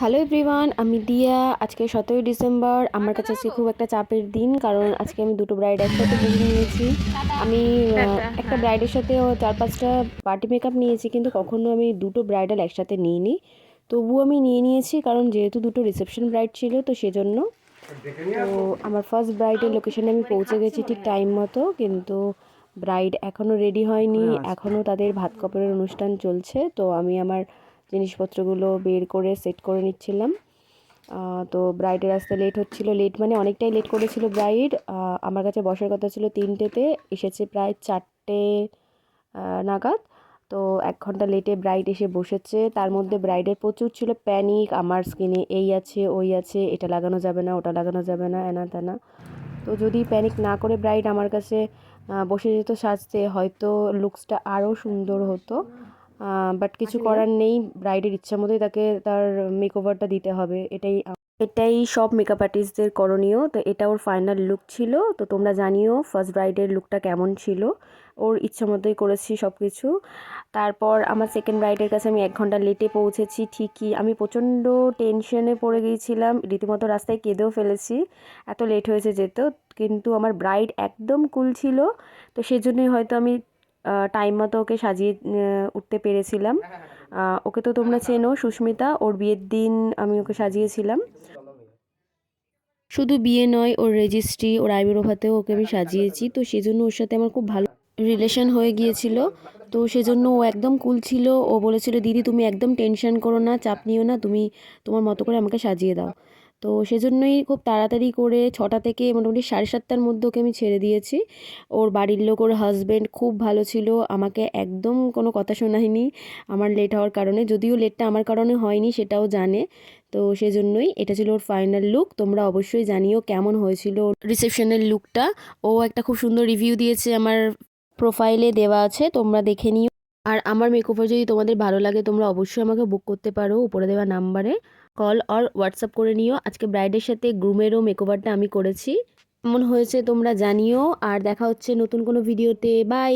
Hello everyone আমি দিয়া। আজকে সতেরোই ডিসেম্বর। আমার কাছে আজকে খুব একটা চাপের দিন কারণ আজকে আমি দুটো ব্রাইড একসাথে বুকিং নিয়েছি। আমি একটা ব্রাইডের সাথে চার পাঁচটা পার্টি মেকআপ নিয়েছি কিন্তু কখনো আমি দুটো ব্রাইডাল একসাথে নিইনি। তবুও আমি নিয়ে নিয়েছি কারণ যেহেতু দুটো রিসেপশন ব্রাইড ছিল তো সেজন্য। তো আমার ফার্স্ট ব্রাইডের লোকেশনে আমি পৌঁছে গেছি ঠিক টাইম মতো কিন্তু ব্রাইড এখনও রেডি হয়নি। এখনও তাদের ভাত কাপড়ের অনুষ্ঠান চলছে তো আমি আমার জিনিসপত্রগুলো বের করে সেট করে নিচ্ছিলাম। তো ব্রাইডের আসতে লেট হচ্ছিল। লেট মানে অনেকটাই লেট করেছিল ব্রাইড আমার কাছে বসার কথা ছিল তিনটেতে, এসেছে প্রায় চারটে নাগাদ। তো এক ঘণ্টা লেটে ব্রাইড এসে বসেছে। তার মধ্যে ব্রাইডের প্রচুর ছিল প্যানিক আমার স্কিনে এই আছে, ওই আছে, এটা লাগানো যাবে না, ওটা লাগানো যাবে না, এনা তেনা। তো যদি প্যানিক না করে ব্রাইড আমার কাছে বসে যেত সাজতে, হয়তো লুকসটা আরও সুন্দর হতো। বাট কিছু করার নেই ব্রাইডের ইচ্ছা মতোই তাকে তার মেকওভারটা দিতে হবে এটাই এটাই সব মেকআপ আর্টিস্টদের করণীয়। তো এটা ওর ফাইনাল লুক ছিল। তো তোমরা জানিও ফার্স্ট ব্রাইডের লুকটা কেমন ছিল। ওর ইচ্ছা মতোই করেছি সব কিছু তারপর আমার সেকেন্ড ব্রাইডের কাছে আমি এক ঘণ্টা লেটে পৌঁছেছি ঠিকই। আমি প্রচণ্ড টেনশনে পড়ে গিয়েছিলাম। রীতিমতো রাস্তায় কেঁদেও ফেলেছি। এত লেট হয়েছে যেত। কিন্তু আমার ব্রাইড একদম কুল ছিল। তো সেজন্যই হয়তো আমি টাইম মতো ওকে সাজিয়ে উঠতে পেরেছিলাম। ওকে তো তোমরা চেনো সুস্মিতা। ওর বিয়ের দিন আমি ওকে সাজিয়েছিলাম। শুধু বিয়ে নয় ওর রেজিস্ট্রি ওর আইবুড়ো ভাতেও ওকে আমি সাজিয়েছি। তো সেজন্য ওর সাথে আমার খুব ভালো রিলেশন হয়ে গিয়েছিল। তো সেজন্য ও একদম কুল ছিল। ও বলেছিল দিদি তুমি একদম টেনশন করো না চাপ নিও না। তুমি তোমার মতো করে আমাকে সাজিয়ে দাও। তো সেজন্যই খুব তাড়াতাড়ি করে ছটা থেকে মোটামুটি সাড়ে সাতটার মধ্যে ওকে আমি ছেড়ে দিয়েছি। ওর বাড়ির লোক, ওর হাজব্যান্ড খুব ভালো ছিল, আমাকে একদম কোনো কথা শোনায়নি আমার লেট হওয়ার কারণে। যদিও লেটটা আমার কারণে হয়নি, সেটাও জানে। তো সেজন্যই এটা ছিল ওর ফাইনাল লুক তোমরা অবশ্যই জানিও কেমন হয়েছিল রিসেপশনের লুকটা ও একটা খুব সুন্দর রিভিউ দিয়েছে, আমার প্রোফাইলে দেওয়া আছে, তোমরা দেখে নিও। আর আমার মেকওভার যদি তোমাদের ভালো লাগে, তোমরা অবশ্যই আমাকে বুক করতে পারো উপরে দেওয়া নাম্বারে কল অর হোয়াটসঅ্যাপ করে নিও। আজকে ব্রাইডের সাথে গ্রুমেরও মেকওভারটা আমি করেছি। কেমন হয়েছে তোমরা জানিও। আর দেখা হচ্ছে নতুন কোনো ভিডিওতে বাই